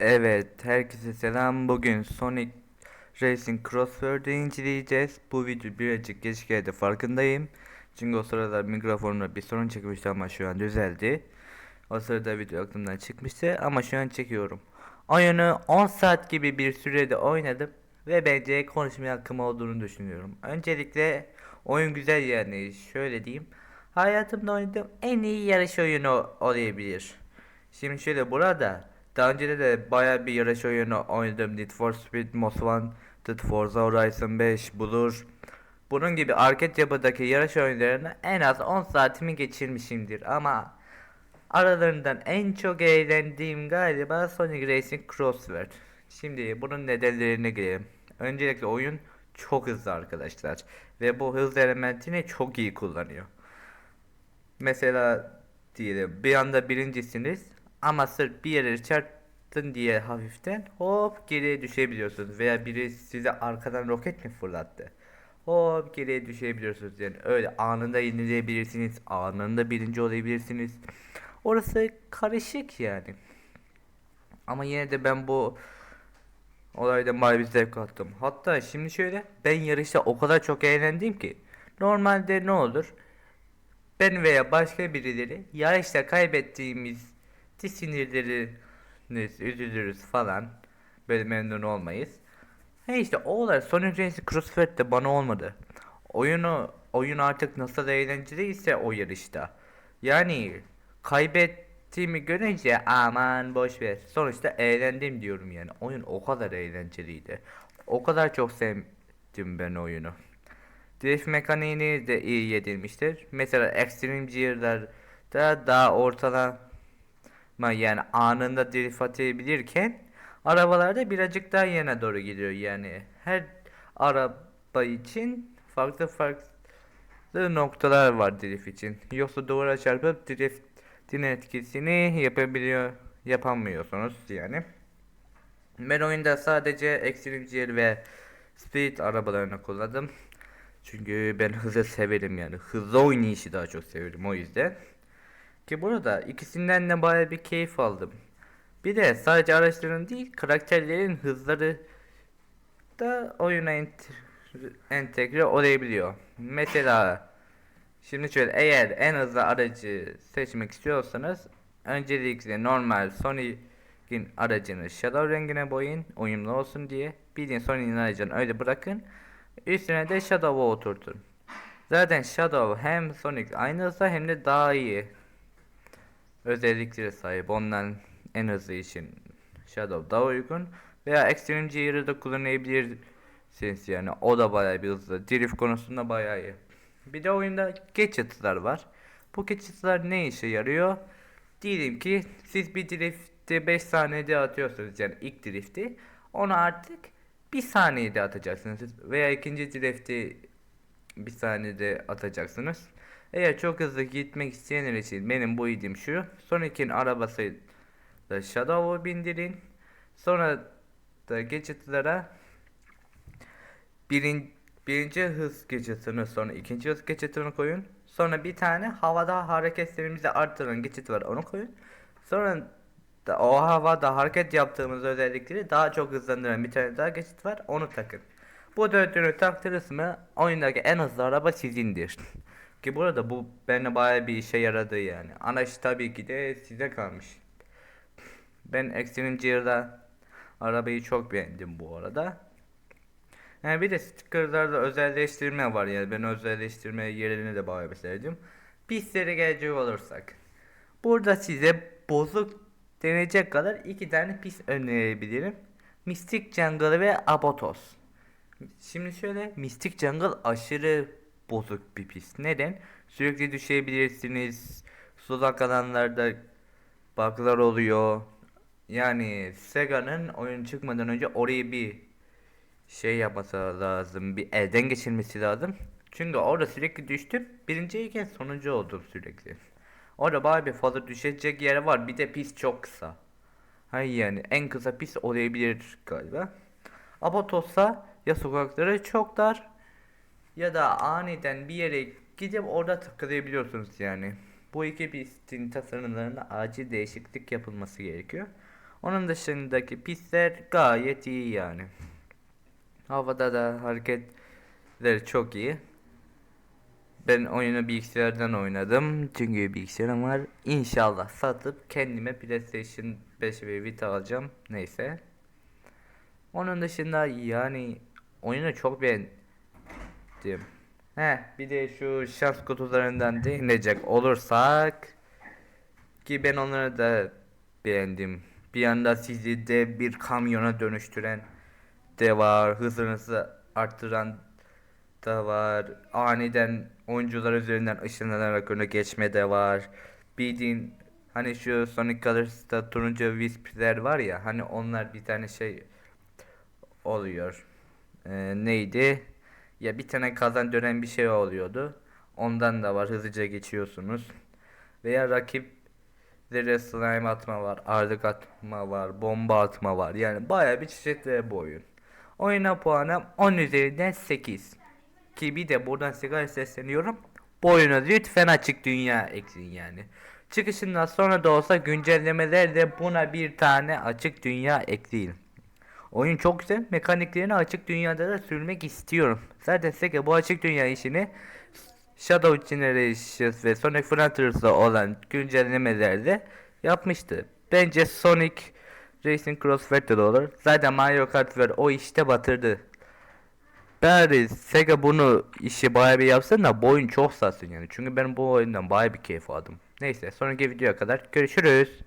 Evet, herkese selam. Bugün Sonic Racing Crossword'u inceleyeceğiz. Bu video birazcık geç geldi farkındayım. Çünkü o sırada mikrofonumda bir sorun çıkmıştı ama şu an düzeldi. O sırada video aklımdan çıkmıştı ama şu an çekiyorum. Oyunu 10 saat gibi bir sürede oynadım ve bence konuşmaya hakkım olduğunu düşünüyorum. Öncelikle oyun güzel yani şöyle diyeyim. Hayatımda oynadığım en iyi yarış oyunu olabilir. Şimdi şöyle burada daha önce de baya bir yarış oyunu oynadım. Need for Speed Most Wanted, Forza Horizon 5, Blur. Bunun gibi arcade yapıdaki yarış oyunlarını en az 10 saatimi geçirmişimdir ama aralarından en çok eğlendiğim galiba Sonic Racing Crossword. Şimdi bunun nedenlerine gelelim. Öncelikle oyun çok hızlı arkadaşlar ve bu hız elementini çok iyi kullanıyor. Mesela diyelim bir anda birincisiniz ama sırf bir yere çarptın diye hafiften hop geriye düşebiliyorsunuz veya biri size arkadan roket mi fırlattı? Hop geriye düşebiliyorsunuz yani öyle anında yenileyebilirsiniz anında birinci olabilirsiniz. Orası karışık yani. Ama yine de ben bu olaydan bayağı bir zevk aldım. Hatta şimdi şöyle ben yarışta o kadar çok eğlendim ki normalde ne olur? Ben veya başka birileri yarışta kaybettiğimiz sinirleriniz, üzülürüz falan. Böyle memnun olmayız. He işte o olay Sonic Racing Crossfit'te bana olmadı. Oyunu oyun artık nasıl eğlenceliyse o yarışta. Yani kaybettiğimi görünce aman boş ver. Sonuçta eğlendim diyorum yani. Oyun o kadar eğlenceliydi. O kadar çok sevdim ben oyunu. Drift mekaniğini de iyi yedirmiştir. Mesela Extreme Gear'larda daha ortalama yani anında drift atabilirken arabalarda birazcık daha yana doğru gidiyor yani. Her araba için farklı farklı noktalar var drift için. Yoksa duvara çarpıp driftin etkisini yapabiliyor yapamıyorsunuz yani. Ben oyunda sadece Extreme Gear ve Speed arabalarını kullandım. Çünkü ben hızı severim yani. Hızlı oynayışı daha çok severim o yüzden. Ki burada ikisinden de baya bir keyif aldım. Bir de sadece araçların değil karakterlerin hızları da oyuna ent- entegre olabiliyor. Mesela şimdi şöyle eğer en hızlı aracı seçmek istiyorsanız öncelikle normal Sonic'in aracını Shadow rengine boyayın uyumlu olsun diye. Bildiğin Sonic'in aracını öyle bırakın. Üstüne de Shadow'u oturtun. Zaten Shadow hem Sonic aynı hızda hem de daha iyi özelliklere sahip. Ondan en hızlı için Shadow daha uygun. Veya Extreme Gear'ı da kullanabilirsiniz yani. O da bayağı bir hızlı. Drift konusunda bayağı iyi. Bir de oyunda gadget'lar var. Bu gadget'lar ne işe yarıyor? Diyelim ki siz bir drift'i 5 saniyede atıyorsunuz yani ilk drift'i. Onu artık bir saniyede atacaksınız veya ikinci drift'i bir saniyede atacaksınız. Eğer çok hızlı gitmek isteyenler için benim bu idim şu. Sonic'in arabası da Shadow'u bindirin. Sonra da gadget'lara birin, birinci hız gadget'ını sonra ikinci hız gadget'ını koyun. Sonra bir tane havada hareketlerimizi arttıran gadget var onu koyun. Sonra da o havada hareket yaptığımız özellikleri daha çok hızlandıran bir tane daha geçit var onu takın. Bu dördünü taktınız mı oyundaki en hızlı araba sizindir. Ki burada bu bana baya bir işe yaradı yani. Anaş tabii ki de size kalmış. Ben Gear'da arabayı çok beğendim bu arada. Yani bir de stickerlarda özelleştirme var yani ben özelleştirme yerini de bayağı sevdim. Pistlere gelecek olursak. Burada size bozuk denecek kadar iki tane pis önerebilirim. Mystic Jungle ve Abatos. Şimdi şöyle Mystic Jungle aşırı bozuk bir pist. Neden? Sürekli düşebilirsiniz. Sulak alanlarda bug'lar oluyor. Yani Sega'nın oyun çıkmadan önce orayı bir şey yapması lazım. Bir elden geçirmesi lazım. Çünkü orada sürekli düştüm. Birinciyken sonuncu oldum sürekli. Orada bayağı bir fazla düşecek yer var. Bir de pist çok kısa. Hayır yani en kısa pist olabilir galiba. Abatos'ta ya sokakları çok dar ya da aniden bir yere gidip orada takılabiliyorsunuz yani. Bu iki pistin tasarımlarında acil değişiklik yapılması gerekiyor. Onun dışındaki pistler gayet iyi yani. Havada da hareketleri çok iyi. Ben oyunu bilgisayardan oynadım. Çünkü bilgisayarım var. İnşallah satıp kendime PlayStation 5 ve Vita alacağım. Neyse. Onun dışında yani oyunu çok beğendim. He bir de şu şans kutularından değinecek olursak ki ben onları da beğendim. Bir anda sizi de bir kamyona dönüştüren de var. Hızınızı arttıran da var. Aniden oyuncular üzerinden ışınlanarak öne geçme de var. Bildiğin hani şu Sonic Colors'ta turuncu Wisp'ler var ya hani onlar bir tane şey oluyor. Ee, neydi? Ya bir tane kazan dönen bir şey oluyordu. Ondan da var hızlıca geçiyorsunuz. Veya rakiplere slime atma var, ağırlık atma var, bomba atma var. Yani bayağı bir çeşitli bu oyun. Oyuna puanım 10 üzerinden 8. Ki bir de buradan sigara sesleniyorum. Bu oyuna lütfen açık dünya ekleyin yani. Çıkışından sonra da olsa güncellemelerle buna bir tane açık dünya ekleyin. Oyun çok güzel. Mekaniklerini açık dünyada da sürmek istiyorum. Zaten Sega bu açık dünya işini Shadow Generations ve Sonic Frontiers'da olan güncellemelerde yapmıştı. Bence Sonic Racing Crossfire de olur. Zaten Mario Kart var o işte batırdı. Bari Sega bunu işi bayağı bir yapsın da bu oyun çok satsın yani. Çünkü ben bu oyundan bayağı bir keyif aldım. Neyse sonraki videoya kadar görüşürüz.